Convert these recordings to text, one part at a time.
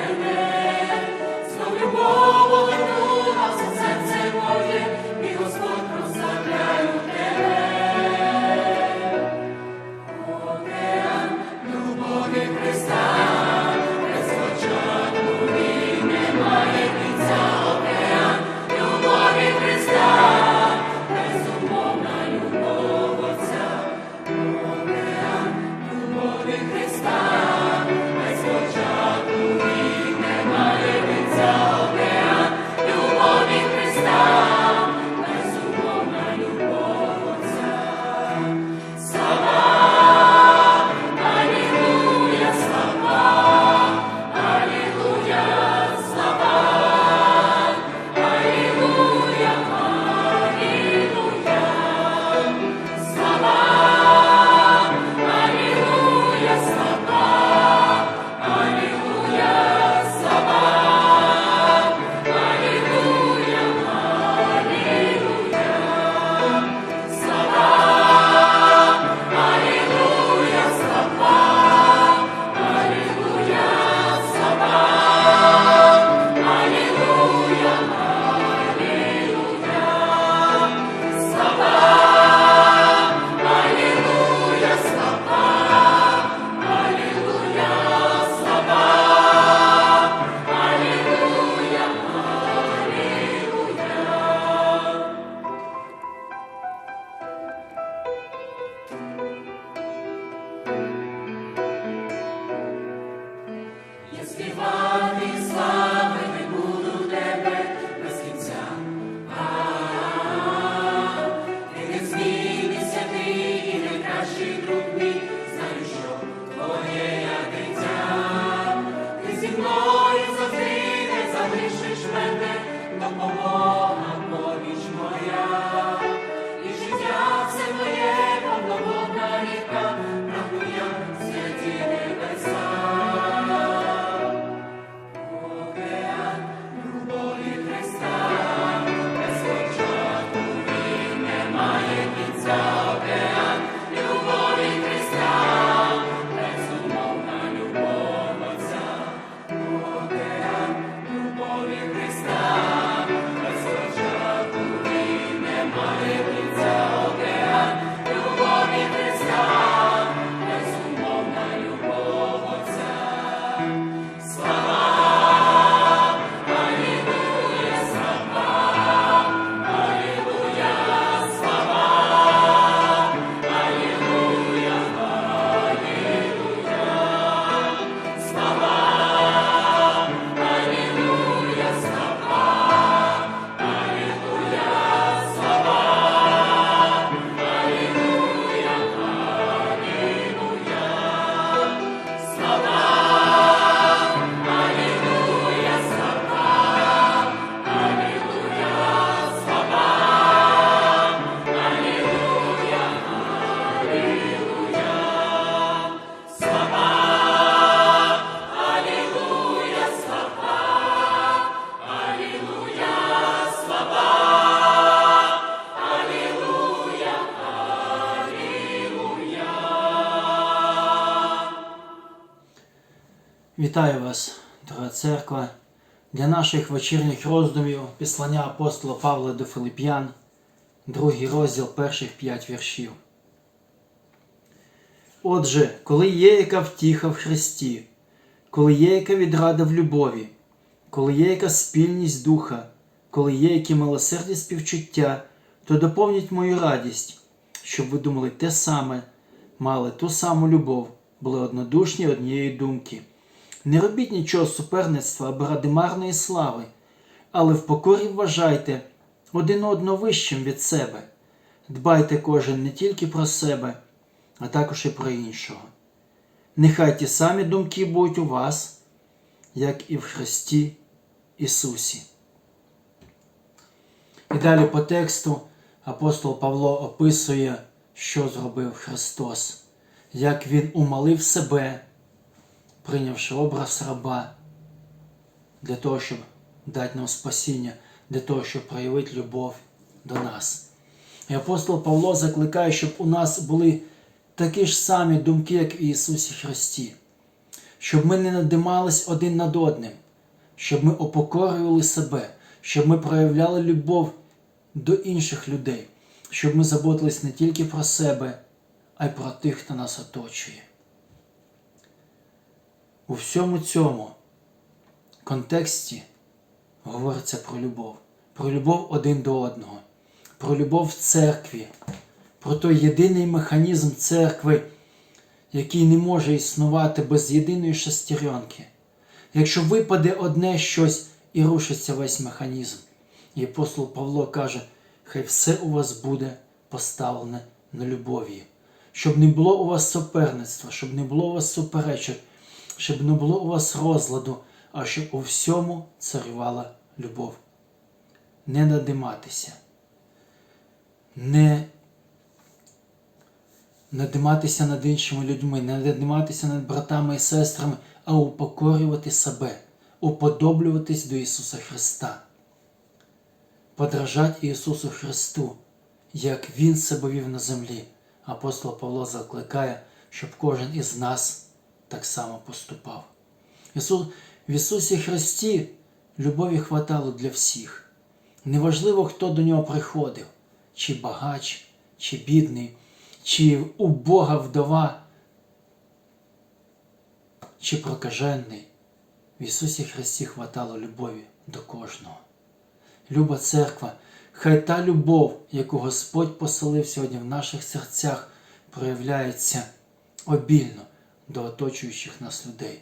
Amen. Вітаю вас, дорога церква, для наших вечірніх роздумів післання апостола Павла до Филип'ян, другий розділ перших п'ять віршів. Отже, коли є яка втіха в Христі, коли є яка відрада в любові, коли є яка спільність духа, коли є які милосердні співчуття, то доповніть мою радість, щоб ви думали те саме, мали ту саму любов, були однодушні однієї думки. Не робіть нічого суперництва або ради марної слави, але в покорі вважайте один одного вищим від себе. Дбайте кожен не тільки про себе, а також і про іншого. Нехай ті самі думки будуть у вас, як і в Христі Ісусі. І далі по тексту апостол Павло описує, що зробив Христос, як Він умалив себе прийнявши образ раба для того, щоб дати нам спасіння, для того, щоб проявити любов до нас. І апостол Павло закликає, щоб у нас були такі ж самі думки, як в Ісусі Христі, щоб ми не надимались один над одним, щоб ми опокорювали себе, щоб ми проявляли любов до інших людей, щоб ми заботились не тільки про себе, а й про тих, хто нас оточує. У всьому цьому контексті говориться про любов, про любов один до одного, про любов в церкві, про той єдиний механізм церкви, який не може існувати без єдиної шестеренки. Якщо випаде одне щось і рушиться весь механізм. І апостол Павло каже, хай все у вас буде поставлене на любові, щоб не було у вас суперництва, щоб не було у вас суперечок щоб не було у вас розладу, а щоб у всьому царювала любов. Не надиматися, не надиматися над іншими людьми, не надиматися над братами і сестрами, а упокорювати себе, уподоблюватись до Ісуса Христа, подражати Ісусу Христу, як Він себе вів на землі. Апостол Павло закликає, щоб кожен із нас так само поступав. В Ісусі Христі любові хватало для всіх. Неважливо, хто до нього приходив, чи багач, чи бідний, чи убога вдова, чи прокажений. В Ісусі Христі хватало любові до кожного. Люба церква, хай та любов, яку Господь поселив сьогодні в наших серцях, проявляється обільно до оточуючих нас людей,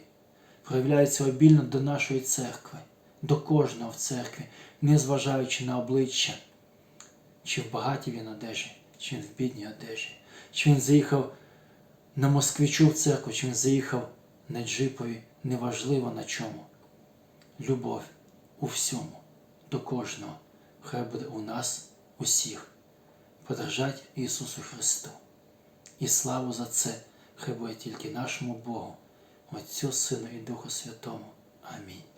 проявляється обільно до нашої церкви, до кожного в церкві, незважаючи на обличчя, чи в багатій він одежі, чи він в бідній одежі, чи він заїхав на москвичу в церкву, чи він заїхав на джипові, неважливо на чому. Любов у всьому, до кожного, хай буде у нас усіх. Подражать Ісусу Христу. І славу за це хай тільки нашому Богу, Отцю, Сину і Духу Святому. Амінь.